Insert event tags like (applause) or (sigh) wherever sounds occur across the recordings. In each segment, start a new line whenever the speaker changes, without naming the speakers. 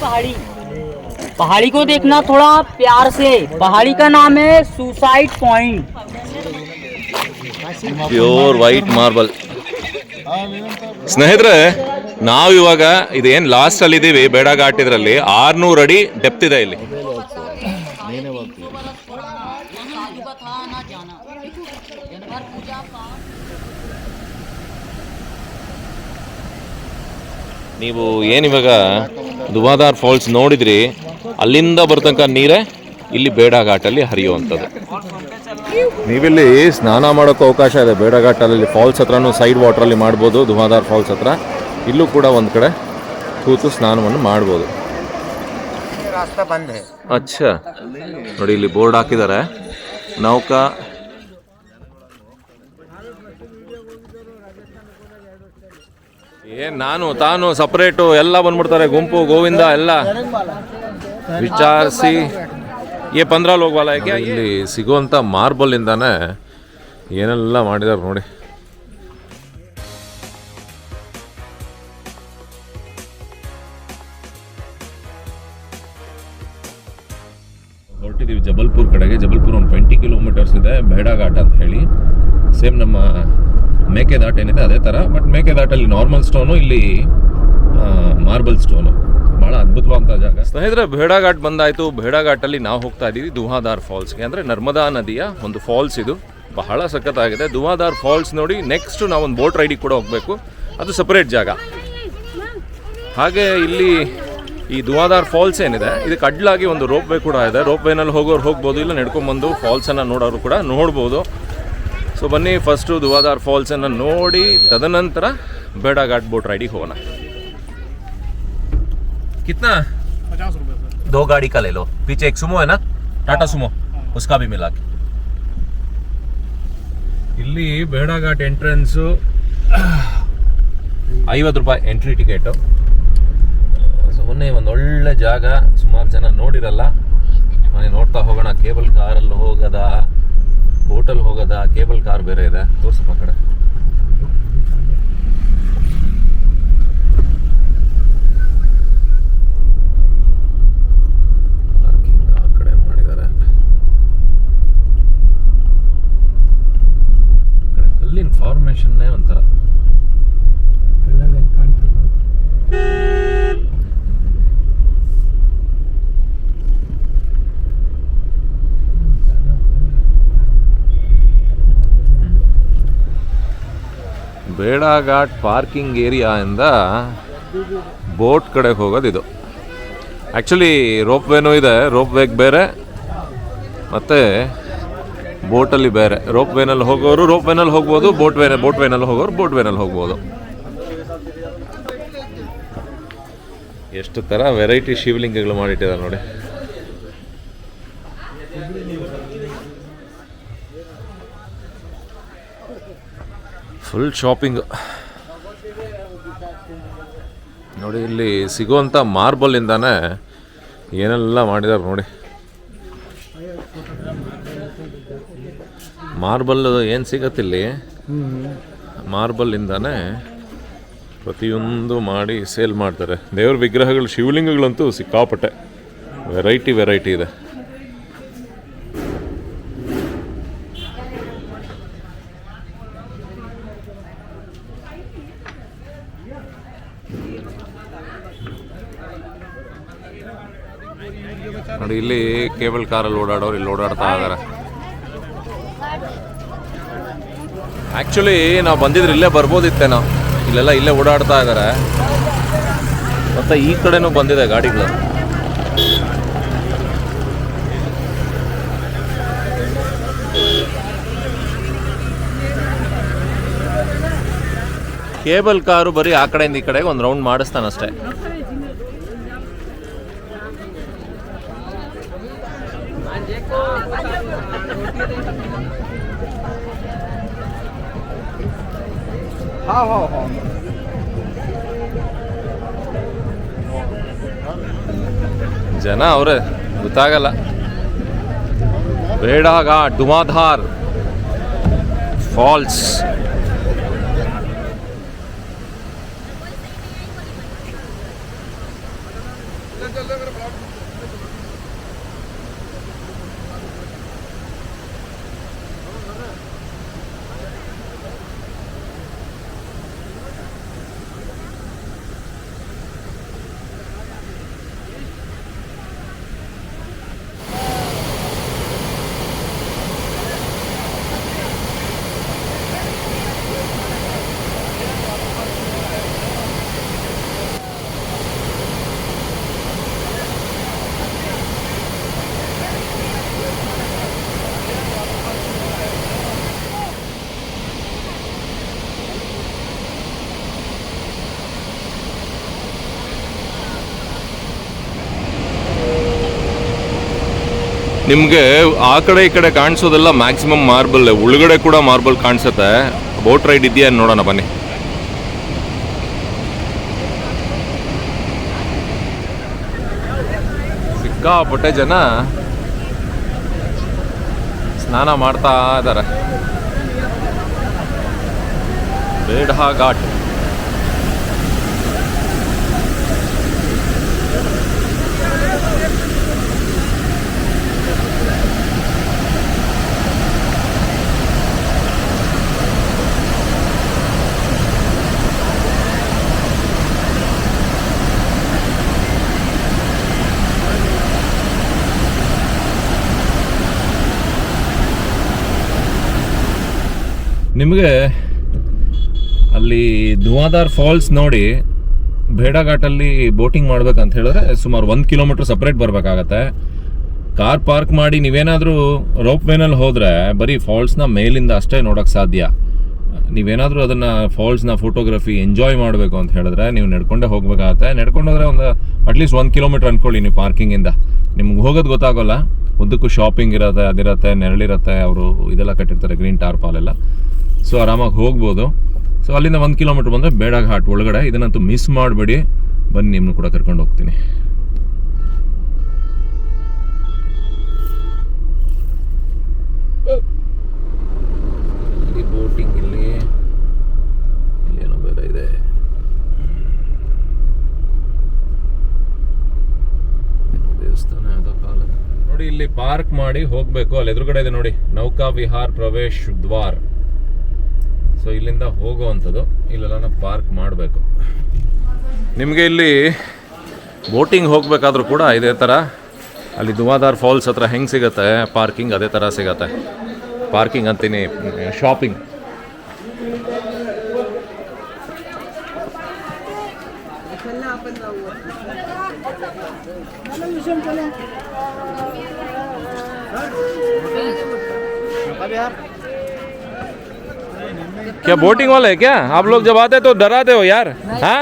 पहाड़ी पहाड़ी को देखना थोड़ा प्यार से पहाड़ी का नाम है suicide point
pure white marble ಸ್ನೇಹಿತರೆ ನಾವು ಇವಾಗ ಇದೇನು ಲಾಸ್ಟ್ ಅಲ್ಲಿ ಇದೀವಿ ಬೇಡ ಘಾಟ್ ಇದರಲ್ಲಿ ಆರ್ನೂರು ಅಡಿ ಡೆಪ್ತ್ ಇದೆ ಇಲ್ಲಿ ನೀವು ಏನಿವಾಗ ದುಬಾದಾರ್ ಫಾಲ್ಸ್ ನೋಡಿದ್ರಿ ಅಲ್ಲಿಂದ ಬರ್ತಂಕ ನೀರೇ ಇಲ್ಲಿ ಬೇಡ ಘಾಟಲ್ಲಿ ಹರಿಯುವಂಥದ್ದು. ನೀವಿಲ್ಲಿ ಸ್ನಾನ ಮಾಡೋಕ್ಕೂ ಅವಕಾಶ ಇದೆ. ಬೇಡ ಘಾಟಲ್ಲಿ ಫಾಲ್ಸ್ ಹತ್ರನೂ ಸೈಡ್ ವಾಟ್ರಲ್ಲಿ ಮಾಡ್ಬೋದು ಧುವಾಧಾರ್ ಫಾಲ್ಸ್ ಹತ್ರ. ಇಲ್ಲೂ ಕೂಡ ಒಂದು ಕಡೆ ಕೂತು ಸ್ನಾನವನ್ನು ಮಾಡ್ಬೋದು. ಅಚ್ಚ. ನೋಡಿ ಇಲ್ಲಿ ಬೋರ್ಡ್ ಹಾಕಿದ್ದಾರೆ. ನೌಕಾ ಏನ್ ನಾನು ತಾನು ಸಪ್ರೇಟು ಎಲ್ಲ ಬಂದ್ಬಿಡ್ತಾರೆ, ಗುಂಪು, ಗೋವಿಂದ ಎಲ್ಲ. ವಿಚಾರಿಸಿ. ಏ, ಪಂದ್ರಾಲ್ ಹೋಗ್ವಲ್ಲ ಯಾಕೆ? ಇಲ್ಲಿ ಸಿಗುವಂಥ ಮಾರ್ಬಲ್ ಇಂದಾನೆ ಏನೆಲ್ಲ ಮಾಡಿದಾರೆ ನೋಡಿ. ಹೊರಟಿದ್ದೀವಿ ಜಬಲ್ಪುರ್ ಕಡೆಗೆ. ಜಬಲ್ಪುರ್ ಒಂದು ಟ್ವೆಂಟಿ ಕಿಲೋಮೀಟರ್ಸ್ ಇದೆ, ಬೇಡಘಾಟ್ ಅಂತ ಹೇಳಿ. ಸೇಮ್ ನಮ್ಮ ಮೇಕೆದಾಟ್ ಏನಿದೆ ಅದೇ ಥರ ಬಟ್ ಮೇಕೆದಾಟಲ್ಲಿ ನಾರ್ಮಲ್ ಸ್ಟೋನು ಇಲ್ಲಿ ಮಾರ್ಬಲ್ ಸ್ಟೋನು ಭಾಳ ಅದ್ಭುತವಾದಂಥ ಜಾಗ. ಸ್ನೇಹಿತರೆ, ಭೇಡಾಘಾಟ್ ಬಂದಾಯಿತು. ಭೇಡಾಘಾಟಲ್ಲಿ ನಾವು ಹೋಗ್ತಾ ಇದ್ದೀವಿ ದುಹಾದಾರ್ ಫಾಲ್ಸ್ಗೆ ಅಂದರೆ ನರ್ಮದಾ ನದಿಯ ಒಂದು ಫಾಲ್ಸ್ ಇದು. ಬಹಳ ಸಖತ್ತಾಗಿದೆ. ದುಹಾದಾರ್ ಫಾಲ್ಸ್ ನೋಡಿ ನೆಕ್ಸ್ಟ್ ನಾವು ಒಂದು ಬೋಟ್ ರೈಡಿಗೆ ಕೂಡ ಹೋಗಬೇಕು. ಅದು ಸಪ್ರೇಟ್ ಜಾಗ. ಹಾಗೆ ಇಲ್ಲಿ ಈ ದುವಾದಾರ್ ಫಾಲ್ಸ್ ಏನಿದೆ, ಇದಕ್ಕೆ ಅಡ್ಲಾಗಿ ಒಂದು ರೋಪ್ ವೇ ಕೂಡ ಇದೆ. ರೋಪ್ ವೇನಲ್ಲಿ ಹೋಗೋರು ಹೋಗ್ಬೋದು, ಇಲ್ಲ ನಡ್ಕೊಂಬಂದು ಫಾಲ್ಸನ್ನು ನೋಡೋರು ಕೂಡ ನೋಡ್ಬೋದು. ಸೊ ಬನ್ನಿ ಫಸ್ಟು ದುವಾದಾರ್ ಫಾಲ್ಸನ್ನು ನೋಡಿ ತದನಂತರ ಬೇಡ ಘಾಟ್ ಬೋಟ್ ರೈಡಿಗೆ ಹೋಗೋಣ कितना
पचास रुपये सर
दो गाड़ी का ले लो पीछे एक सुमो है ना टाटा सुमो उसका भी मिला के ಇಲ್ಲಿ ಬೇಡ ಘಾಟ್ ಎಂಟ್ರೆನ್ಸು ಐವತ್ತು ರೂಪಾಯಿ ಎಂಟ್ರಿ ಟಿಕೆಟು ಸೊ ಮೊನ್ನೆ ಒಂದು ಒಳ್ಳೆ ಜಾಗ ಸುಮಾರು ಜನ ನೋಡಿರಲ್ಲ ಮನೆ ನೋಡ್ತಾ ಹೋಗೋಣ ಕೇಬಲ್ ಕಾರಲ್ಲಿ ಹೋಗೋದ ಬೋಟಲ್ಲಿ ಹೋಗೋದಾ ಕೇಬಲ್ ಕಾರ್ ಬೇರೆ ಇದೆ ತೋರ್ಸಪ್ಪ ಕಡೆ ಪಾರ್ಕಿಂಗ್ ಆ ಕಡೆ ಮಾಡಿದ್ದಾರೆ ಆ ಕಡೆ ಕಲ್ಲಿನ ಫಾರ್ಮೇಶನ್ನೇ ಒಂಥರ ಬೇಡ ಘಾಟ್ ಪಾರ್ಕಿಂಗ್ ಏರಿಯಾಯಿಂದ ಬೋಟ್ ಕಡೆ ಹೋಗೋದು ಇದು. ಆ್ಯಕ್ಚುಲಿ ರೋಪ್ ವೇನೂ ಇದೆ ರೋಪ್ ವೇಗೆ ಬೇರೆ, ಮತ್ತು ಬೋಟಲ್ಲಿ ಬೇರೆ. ರೋಪ್ ವೇನಲ್ಲಿ ಹೋಗೋರು ರೋಪ್ ವೇನಲ್ಲಿ ಹೋಗ್ಬೋದು, ಬೋಟ್ ವೇ ಬೋಟ್ ವೇನಲ್ಲಿ ಹೋಗೋರು ಬೋಟ್ ವೇನಲ್ಲಿ ಹೋಗ್ಬೋದು. ಎಷ್ಟು ಥರ ವೆರೈಟಿ ಶಿವಲಿಂಗಗಳು ಮಾಡಿಟ್ಟಿದ್ದಾರೆ ನೋಡಿ. ಫುಲ್ ಶಾಪಿಂಗ್ ನೋಡಿ, ಇಲ್ಲಿ ಸಿಗುವಂಥ ಮಾರ್ಬಲಿಂದಾನೆ ಏನೆಲ್ಲ ಮಾಡಿದ್ದಾರೆ ನೋಡಿ. ಮಾರ್ಬಲ್ ಏನು ಸಿಗತ್ತಿಲ್ಲಿ ಮಾರ್ಬಲ್ಲಿಂದಾನೆ ಪ್ರತಿಯೊಂದು ಮಾಡಿ ಸೇಲ್ ಮಾಡ್ತಾರೆ. ದೇವ್ರ ವಿಗ್ರಹಗಳು, ಶಿವಲಿಂಗಗಳಂತೂ ಸಿಕ್ಕಾಪಟ್ಟೆ. ವೆರೈಟಿ ವೆರೈಟಿ ಇದೆ. ಇಲ್ಲಿ ಕೇಬಲ್ ಕಾರಲ್ಲಿ ಓಡಾಡೋರು ಇಲ್ಲಿ ಓಡಾಡ್ತಾ ಇದ್ದಾರೆ ಆ್ಯಕ್ಚುಲಿ ನಾವು ಬಂದಿದ್ರೆ ಇಲ್ಲೇ ಬರ್ಬೋದಿತ್ತೇನೋ ಇಲ್ಲೆಲ್ಲ ಇಲ್ಲೇ ಓಡಾಡ್ತಾ ಇದ್ದಾರೆ ಮತ್ತು ಈ ಕಡೆನೂ ಬಂದಿದೆ ಗಾಡಿಗಳು. ಕೇಬಲ್ ಕಾರು ಬರೀ ಆ ಕಡೆಯಿಂದ ಈ ಕಡೆಗೆ ಒಂದು ರೌಂಡ್ ಮಾಡಿಸ್ತಾನಷ್ಟೇ.
हाँ हाँ हाँ
ಜನ ಅವರೇ ಗೊತ್ತಾಗಲ್ಲ ಬೇಡಾಗ ಡುಮಾಧಾರ್ ಫಾಲ್ಸ್ ನಿಮಗೆ ಆ ಕಡೆ ಈ ಕಡೆ ಕಾಣಿಸೋದೆಲ್ಲ ಮ್ಯಾಕ್ಸಿಮಮ್ ಮಾರ್ಬಲ್ ಒಳಗಡೆ ಕೂಡ ಮಾರ್ಬಲ್ ಕಾಣಿಸುತ್ತೆ. ಬೋಟ್ ರೈಡ್ ಇದೆಯಾ ನೋಡೋಣ, ಬನ್ನಿ. ಸಿಕ್ಕಾಪಟ್ಟೆ ಜನ ಸ್ನಾನ ಮಾಡ್ತಾ ಇದ್ದಾರೆ. ಬೇಡ ಘಾಟ್ ನಿಮಗೆ ಅಲ್ಲಿ ಧುವಾದಾರ್ ಫಾಲ್ಸ್ ನೋಡಿ ಭೇಡಾಘಾಟಲ್ಲಿ ಬೋಟಿಂಗ್ ಮಾಡ್ಬೇಕಂತ ಹೇಳಿದ್ರೆ ಸುಮಾರು ಒಂದು ಕಿಲೋಮೀಟ್ರ್ ಸಪ್ರೇಟ್ ಬರಬೇಕಾಗತ್ತೆ. ಕಾರ್ ಪಾರ್ಕ್ ಮಾಡಿ ನೀವೇನಾದರೂ ರೋಪ್ ವೇನಲ್ಲಿ ಹೋದರೆ ಬರೀ ಫಾಲ್ಸ್ನ ಮೇಲಿಂದ ಅಷ್ಟೇ ನೋಡೋಕ್ಕೆ ಸಾಧ್ಯ. ನೀವೇನಾದರೂ ಅದನ್ನು ಫಾಲ್ಸ್ನ ಫೋಟೋಗ್ರಫಿ ಎಂಜಾಯ್ ಮಾಡಬೇಕು ಅಂತ ಹೇಳಿದ್ರೆ ನೀವು ನಡ್ಕೊಂಡೇ ಹೋಗ್ಬೇಕಾಗತ್ತೆ. ನಡ್ಕೊಂಡು ಹೋದ್ರೆ ಒಂದು ಅಟ್ಲೀಸ್ಟ್ ಒಂದು ಕಿಲೋಮೀಟ್ರ್ ಅಂದ್ಕೊಳ್ಳಿ ನೀವು ಪಾರ್ಕಿಂಗಿಂದ ನಿಮ್ಗೆ ಹೋಗೋದು ಗೊತ್ತಾಗೋಲ್ಲ. ಉದ್ದಕ್ಕೂ ಶಾಪಿಂಗ್ ಇರುತ್ತೆ, ಅದಿರತ್ತೆ, ನೆರಳಿರುತ್ತೆ, ಅವರು ಇದೆಲ್ಲ ಕಟ್ಟಿರ್ತಾರೆ ಗ್ರೀನ್ ಟಾರ್ಪಾಲೆಲ್ಲ ಸೊ ಆರಾಮಾಗಿ ಹೋಗ್ಬೋದು. ಸೊ ಅಲ್ಲಿಂದ ಒಂದು ಕಿಲೋಮೀಟ್ರ್ ಬಂದರೆ ಬೇಡ ಘಾಟ್ ಒಳಗಡೆ. ಇದನ್ನಂತೂ ಮಿಸ್ ಮಾಡಬೇಡಿ. ಬನ್ನಿ ನಿಮ್ಮನ್ನು ಕೂಡ ಕರ್ಕೊಂಡು ಹೋಗ್ತೀನಿ ಇಲ್ಲಿ ಬೋಟಿಂಗ್ ಇಲ್ಲಿ ಇಲ್ಲೇನೋ ಬೇರೆ ಇದೆ ಏನೋ ದೇವಸ್ಥಾನ ಯಾವುದೋ ಕಾಲ ನೋಡಿ ಇಲ್ಲಿ ಪಾರ್ಕ್ ಮಾಡಿ ಹೋಗಬೇಕು. ಅಲ್ಲಿ ಎದುರುಗಡೆ ಇದೆ ನೋಡಿ, ನೌಕಾ ವಿಹಾರ್ ಪ್ರವೇಶ್ ದ್ವಾರ್. ಸೊ ಇಲ್ಲಿಂದ ಹೋಗುವಂಥದ್ದು ಇಲ್ಲೆಲ್ಲ ನಾವು ಪಾರ್ಕ್ ಮಾಡಬೇಕು. ನಿಮಗೆ ಇಲ್ಲಿ ಬೋಟಿಂಗ್ ಹೋಗಬೇಕಾದ್ರೂ ಕೂಡ ಇದೇ ಥರ, ಅಲ್ಲಿ ದುವಾದಾರ್ ಫಾಲ್ಸ್ ಹತ್ರ ಹೆಂಗೆ ಸಿಗುತ್ತೆ, ಪಾರ್ಕಿಂಗ್ ಅದೇ ಥರ ಸಿಗತ್ತೆ. ಪಾರ್ಕಿಂಗ್ ಅಂತೀನಿ, ಶಾಪಿಂಗ್. क्या बोटिंग वाले हैं क्या आप लोग जब आते तो डराते हो यार हाँ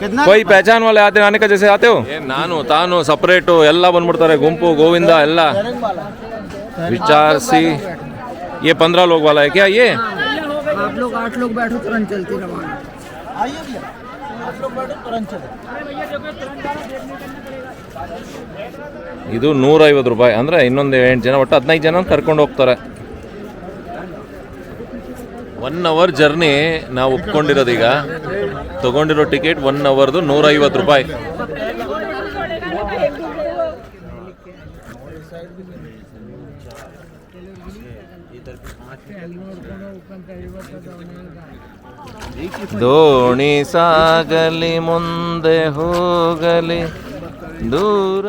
कोई पहचान वाले आते आने का जैसे आते हो ನಾನು ತಾನು ಸಪರೇಟು ಎಲ್ಲ ಬಂದ್ಬಿಡ್ತಾರೆ ಗುಂಪು ಗೋವಿಂದ ಎಲ್ಲ ವಿಚಾರಿಸಿ ये पंद्रह लोग वाला है क्या ये
आप लोग आठ लोग बैठो तुरंत चलती रवाना
ಇದು ನೂರೈವತ್ತು ರೂಪಾಯಿ. ಅಂದರೆ ಇನ್ನೊಂದು ಎಂಟು ಜನ, ಒಟ್ಟು ಹದಿನೈದು ಜನ ಕರ್ಕೊಂಡು ಹೋಗ್ತಾರೆ. ಒನ್ ಅವರ್ ಜರ್ನಿ ನಾವು ಒಪ್ಕೊಂಡಿರೋದೀಗ ತಗೊಂಡಿರೋ ಟಿಕೆಟ್ ಒನ್ ಅವರ್ದು ನೂರೈವತ್ತು ರೂಪಾಯಿ. ದೋಣಿ ಸಾಗಲಿ, ಮುಂದೆ ಹೋಗಲಿ. ದೂರ.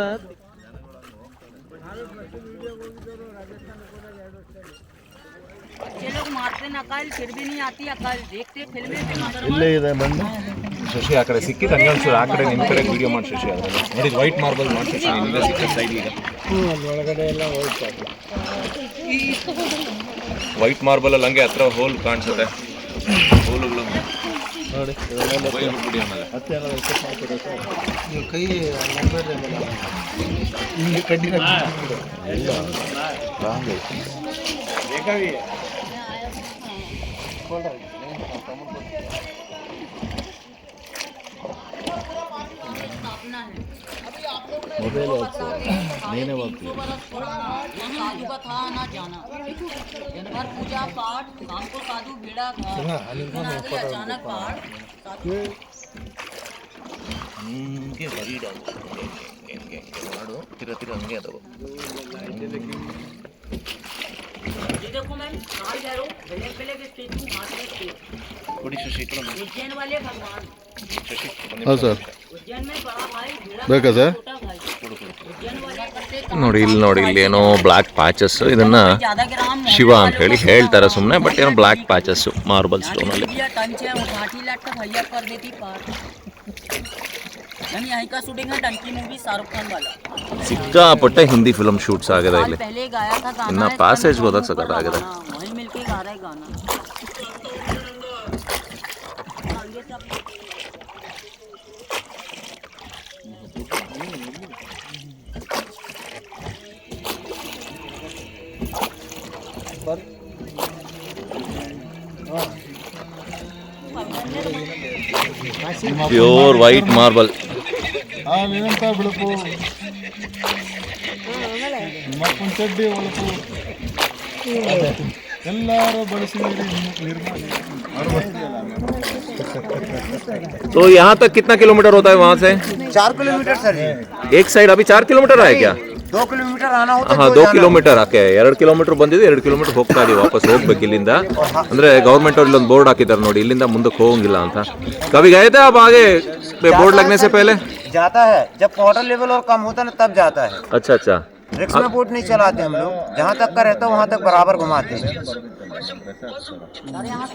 ಇಲ್ಲೇ ಇದೆ ಬಂದು.
ಶಶಿ ಆ ಕಡೆ ಸಿಕ್ಕಿ ಹಂಗೆ ಆ ಕಡೆ ನಿಮ್ಮ ಕಡೆ ವಿಡಿಯೋ ಮಾಡಿ ಶಶಿ ಅದರಲ್ಲಿ ನೋಡಿ ವೈಟ್ ಮಾರ್ಬಲ್ ಮಾಡಿ ಶಶಿ ಸೈಡ್ ಈಗ. ಒಳಗಡೆ ಎಲ್ಲ ವೈಟ್ ವೈಟ್ ಮಾರ್ಬಲ್ ಅಲ್ಲಿ ಹಂಗೆ ಹತ್ರ ಹೋಲ್ ಕಾಣಿಸುತ್ತೆ. ಹೋಲುಗಳು ನೋಡಿ. ನೀವು
ಕೈ ಹಿಂಗೆ ಕಡ್ಡಿ
साधु का था ना जाना दिन भर पूजा पाठ शाम को साधु भेड़ा था अचानक पहाड़ साधु
ಮಾಡು ತಿರ ತಿರ ಹಂಗೆ ಅದಾವ
ये देखो मैम कहाँ जा रहे हो ब्लैक ब्लैक स्टेचू हाथ में स्टेचू
ಕೊಡಿ ಶಶಿ ಈ ಕಡೆ ಬಾ.
उज्जैन वाले भगवान
ಶಶಿ ಒಂದು
ಹಾಂ ಸರ್
उज्जैन में बड़ा भाई भिड़ा
ಬೇಕಾ ಸರ್
छोटा
ನೋಡಿ, ಇಲ್ಲಿ ನೋಡಿ, ಇಲ್ಲಿ ಏನೋ ಬ್ಲ್ಯಾಕ್ ಪ್ಯಾಚಸ್ ಇದನ್ನ ಶಿವ ಅಂತ ಹೇಳಿ ಹೇಳ್ತಾರೆ ಸುಮ್ಮನೆ ಬಟ್ ಏನೋ ಬ್ಲ್ಯಾಕ್ ಪ್ಯಾಚಸ್ ಮಾರ್ಬಲ್ ಸ್ಟೋನ್ ಅಲ್ಲಿ. ಸಿಕ್ಕಾಪಟ್ಟೆ ಹಿಂದಿ ಫಿಲಮ್ ಶೂಟ್ಸ್ ಆಗಿದೆ ಇಲ್ಲಿ. ಇನ್ನ
ಪ್ಯಾಸೇಜ್
ಹೋದಾಗ ಸಖತ್ ಆಗಿದೆ.
ಹಾಲೆಂತ ಬೆಳಕು ಮಕ್ಕಳ ಚಡ್ಡಿ ಒಳಕು ಎಲ್ಲರೂ ಬಳಸಿದ್ದೀರಿ ನಿರ್ಮಾಣ
तो यहाँ तक कितना किलोमीटर होता है वहाँ से
चार किलोमीटर सर जी
एक साइड अभी चार किलोमीटर है क्या
दो किलोमीटर आना हो तो
ಹಾ
दो
ದೋ
जाना
ಕಿಲೋಮೀಟರ್ ಆಕೆ ಎರಡು ಕಿಲೋಮೀಟರ್ ಬಂದಿದೆ ಎರಡು ಕಿಲೋಮೀಟರ್ ಹೋಗ್ತಾ ಇದೀವಿ ವಾಪಸ್ ಹೋಗ್ಬೇಕು ಇಲ್ಲಿಂದ ಅಂದ್ರೆ ಗೌರ್ಮೆಂಟ್ ಅವ್ರು ಇಲ್ಲೊಂದು ಬೋರ್ಡ್ ಹಾಕಿದ್ದಾರೆ ನೋಡಿ ಇಲ್ಲಿಂದ ಮುಂದಕ್ಕೆ ಹೋಗಂಗಿಲ್ಲ ಅಂತ ಕವಿ गए थे आप आगे बोर्ड लगने से पहले
हो। जाता है जब वाटर लेवल और कम होता है ना तब जाता है
अच्छा अच्छा
रिक्शा में बोट नहीं चलाते हम लोग। जहाँ तक का रहता वहाँ तक बराबर घुमाते हैं।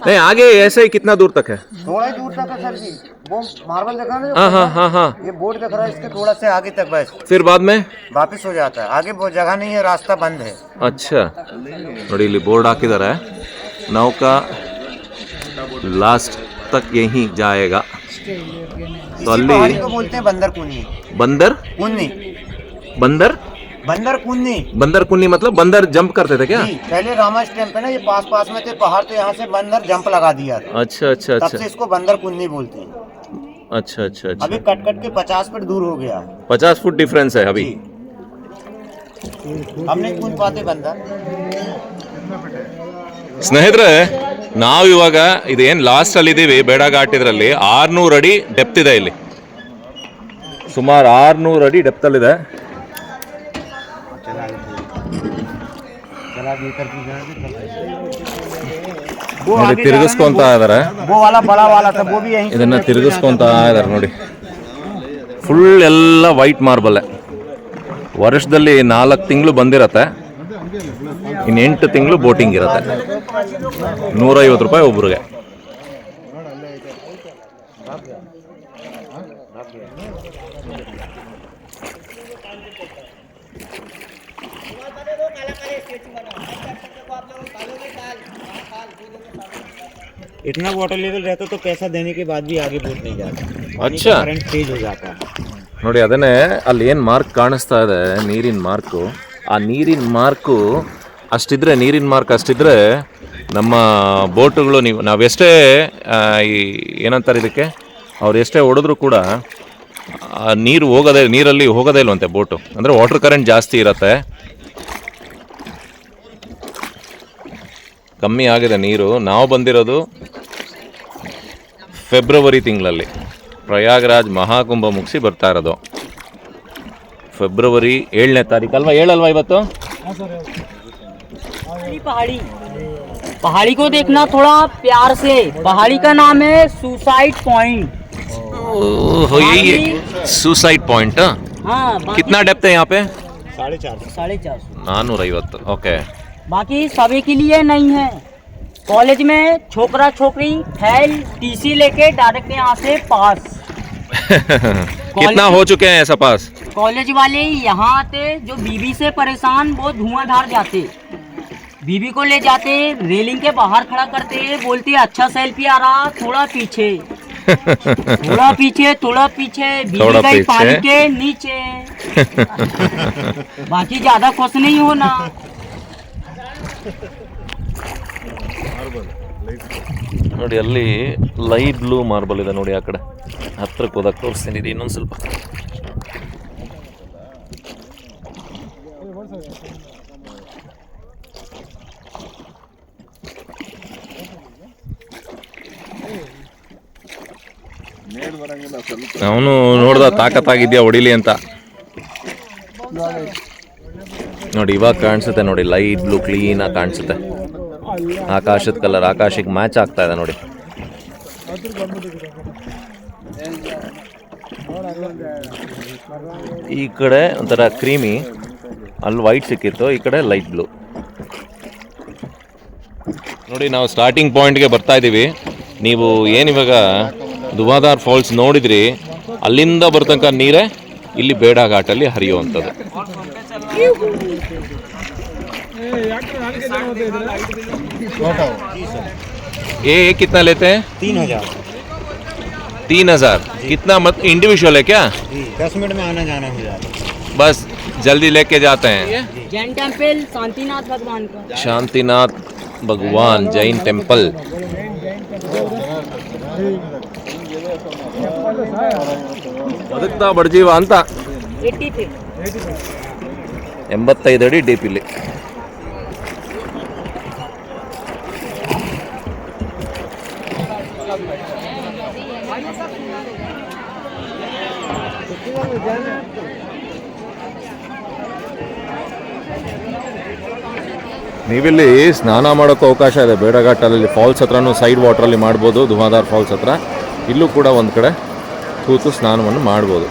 नहीं आगे ऐसे ही कितना दूर तक है?
थोड़ा दूर तक है सर जी। वो मार्बल देखा ना
हाँ हाँ हाँ हाँ।
ये बोर्ड देख रहा है इसके थोड़ा से आगे तक बस।
फिर बाद में?
वापस हो जाता है। आगे वो जगह नहीं है रास्ता बंद है।
अच्छा। बड़ी बोर्ड आ किधर है नौका लास्ट
तक
यही
जाएगा। तो बोलते हैं बंदर कुन्नी।
बंदर?
कुन्नी।
बंदर?
बंदर कुन्नी
बंदर कुन्नी मतलब बंदर जंप करते थे क्या
जी पहले रामा स्टैम्प है ना ये पास पास में थे पहाड़ तो यहाँ से बंदर जंप लगा दिया था
अच्छा अच्छा
तब
अच्छा
से इसको बंदर कुन्नी बोलते हैं
अच्छा अच्छा अच्छा
अभी कट कट के पचास फीट दूर हो गया है
पचास फुट डिफरेंस है अभी
जी हम नहीं कूद पाते बंदर
ಸ್ನೇಹಿತರೆ ನಾವು ಇವಾಗ ಇದೇನು ಲಾಸ್ಟ್ ಅಲ್ಲಿ ಇದೀವಿ ಬೇಡ ಘಾಟ್ ಇದರಲ್ಲಿ ಆರ್ನೂರು ಅಡಿ ಡೆಪ್ತ್ ಇದೆ ಇಲ್ಲಿ ಸುಮಾರು ಆರ್ನೂರು ಅಡಿ ಡೆಪ್ತ್ ಅಲ್ಲಿದೆ ನೋಡಿ ತಿರುಗಿಸ್ಕೊಂತ ಇದಾರೆ. ಇದನ್ನ ತಿರುಗಿಸ್ಕೊಂತ ಇದಾರೆ? ನೋಡಿ. ಫುಲ್ ಎಲ್ಲ ವೈಟ್ ಮಾರ್ಬಲ್ ವರ್ಷದಲ್ಲಿ ನಾಲ್ಕು ತಿಂಗಳು ಬಂದಿರತ್ತೆ. ಇನ್ನು ಎಂಟು ತಿಂಗಳು ಬೋಟಿಂಗ್ ಇರತ್ತೆ. ನೂರೈವತ್ತು ರೂಪಾಯಿ ಒಬ್ಬರಿಗೆ
इतना वाटर लेवल रहता तो पैसा देने के बाद भी आगे बोट नहीं जाता
अच्छा
करंट तेज हो जाता है
ನೋಡಿ ಅದನ್ನೇ ಅಲ್ಲಿ ಏನು ಮಾರ್ಕ್ ಕಾಣಿಸ್ತಾ ಇದೆ ನೀರಿನ ಮಾರ್ಕು ಆ ನೀರಿನ ಮಾರ್ಕು ಅಷ್ಟಿದ್ರೆ ನೀರಿನ ಮಾರ್ಕ್ ಅಷ್ಟಿದ್ರೆ ನಮ್ಮ ಬೋಟುಗಳು ನೀವು ನಾವೆಷ್ಟೇ ಆ, ಈ ಏನಂತಾರೆ ಇದಕ್ಕೆ ಅವ್ರು ಎಷ್ಟೇ ಹೊಡೆದ್ರು ಕೂಡ ಆ ನೀರು ಹೋಗೋದೇ ನೀರಲ್ಲಿ ಹೋಗೋದೇ ಇಲ್ವಂತೆ ಬೋಟು ಅಂದರೆ ವಾಟರ್ ಕರೆಂಟ್ ಜಾಸ್ತಿ ಇರತ್ತೆ ಕಮ್ಮಿ ಆಗಿದೆ ನೀರು. ನಾವು ಬಂದಿರೋದು ಫೆಬ್ರವರಿ ತಿಂಗಳಲ್ಲಿ. ಪ್ರಯಾಗರಾಜ್ ಮಹಾಕುಂಭ ಮುಗಿಸಿ ಬರ್ತಾ ಇರೋದು. ಫೆಬ್ರವರಿ ಏಳನೇ ತಾರೀಕು ಅಲ್ವಾ? ಹೇಳಲ್ವಾ ಇವತ್ತು?
ಪಹಾಡಿ ಪಹಾಡಿ ಕೋ ದೇಖನಾ ಥೋಡಾ ಪ್ಯಾರ್ ಸೆ. ಪಹಾಡಿ ಕಾ
ನಾಮ high
suicide point
suicide suicide point ಹಾ ಕಿತ್ನಾ
ಡೆಪ್ತ್ ಹೈ
ಯಹಾಂ ಪೆ? 450
450 450 ಓಕೆ.
बाकी सभी के लिए नहीं है। कॉलेज में छोकरा छोकरी फैल टीसी लेके डायरेक्ट यहाँ से पास। (laughs)
कितना हो चुके हैं ऐसा पास?
कॉलेज वाले यहाँ आते जो बीबी से परेशान वो धुआंधार जाते। बीबी को ले जाते रेलिंग के बाहर खड़ा करते बोलते अच्छा सेल्फी आ रहा थोड़ा पीछे। (laughs) थोड़ा पीछे थोड़ा पीछे बीबी गई। पानी के नीचे। (laughs) बाकी ज़्यादा खुश नहीं होना।
ನೋಡಿ, ಅಲ್ಲಿ ಲೈಟ್ ಬ್ಲೂ ಮಾರ್ಬಲ್ ಇದೆ ನೋಡಿ ಆ ಕಡೆ. ಹತ್ರಕ್ಕೆ ಹೋದಾಗ ತೋರಿಸ್ತೀನಿ, ಇದು ಇನ್ನೊಂದು ಸ್ವಲ್ಪ. ಅವನು ನೋಡ್ದ ತಾಕತ್ತಾಗಿದ್ಯಾ, ಹೊಡಿಲಿ ಅಂತ. ನೋಡಿ, ಇವಾಗ ಕಾಣಿಸುತ್ತೆ ನೋಡಿ, ಲೈಟ್ ಬ್ಲೂ ಕ್ಲೀನಾಗಿ ಕಾಣಿಸುತ್ತೆ. ಆಕಾಶದ ಕಲರ್, ಆಕಾಶಕ್ಕೆ ಮ್ಯಾಚ್ ಆಗ್ತಾ ಇದೆ ನೋಡಿ. ಈ ಕಡೆ ಒಂಥರ ಕ್ರೀಮಿ, ಅಲ್ಲಿ ವೈಟ್ ಸಿಕ್ಕಿತ್ತು, ಈ ಕಡೆ ಲೈಟ್ ಬ್ಲೂ. ನೋಡಿ, ನಾವು ಸ್ಟಾರ್ಟಿಂಗ್ ಪಾಯಿಂಟ್ಗೆ ಬರ್ತಾ ಇದ್ದೀವಿ ನೀವು ಏನಿವಾಗ ದುವಾದಾರ್ ಫಾಲ್ಸ್ ನೋಡಿದ್ರಿ, ಅಲ್ಲಿಂದ ಬರ್ತಕ್ಕ ನೀರೇ ಇಲ್ಲಿ ಬೇಡ ಘಾಟಲ್ಲಿ ಹರಿಯುವಂಥದ್ದು. ये ये कितना लेते हैं
तीन हजार
तीन हजार कितना मत इंडिविजुअल है क्या
जी दस मिनट में आना जाना हो जाता है
बस जल्दी लेके जाते हैं
जैन टेम्पल शांतिनाथ भगवान का
ಶಾಂತಿನಾಥ್ ಭಗವಾನ್ ಜೈನ್ ಟೆಂಪಲ್ ಬದುಕ್ತಾ ಬಡ್ಜೀವ ಅಂತ
एट्टी पे
ಎಂಬತ್ತೈದು ಅಡಿ ಡಿಪಿಲಿ ನೀವಿಲ್ಲಿ ಸ್ನಾನ ಮಾಡೋಕ್ಕೂ ಅವಕಾಶ ಇದೆ. ಬೇಡಘಾಟಲ್ಲಿ ಫಾಲ್ಸ್ ಹತ್ರನೂ ಸೈಡ್ ವಾಟ್ರಲ್ಲಿ ಮಾಡ್ಬೋದು ಧುಮಾದಾರ್ ಫಾಲ್ಸ್ ಹತ್ರ. ಇಲ್ಲೂ ಕೂಡ ಒಂದು ಕಡೆ ಕೂತು ಸ್ನಾನವನ್ನು ಮಾಡ್ಬೋದು.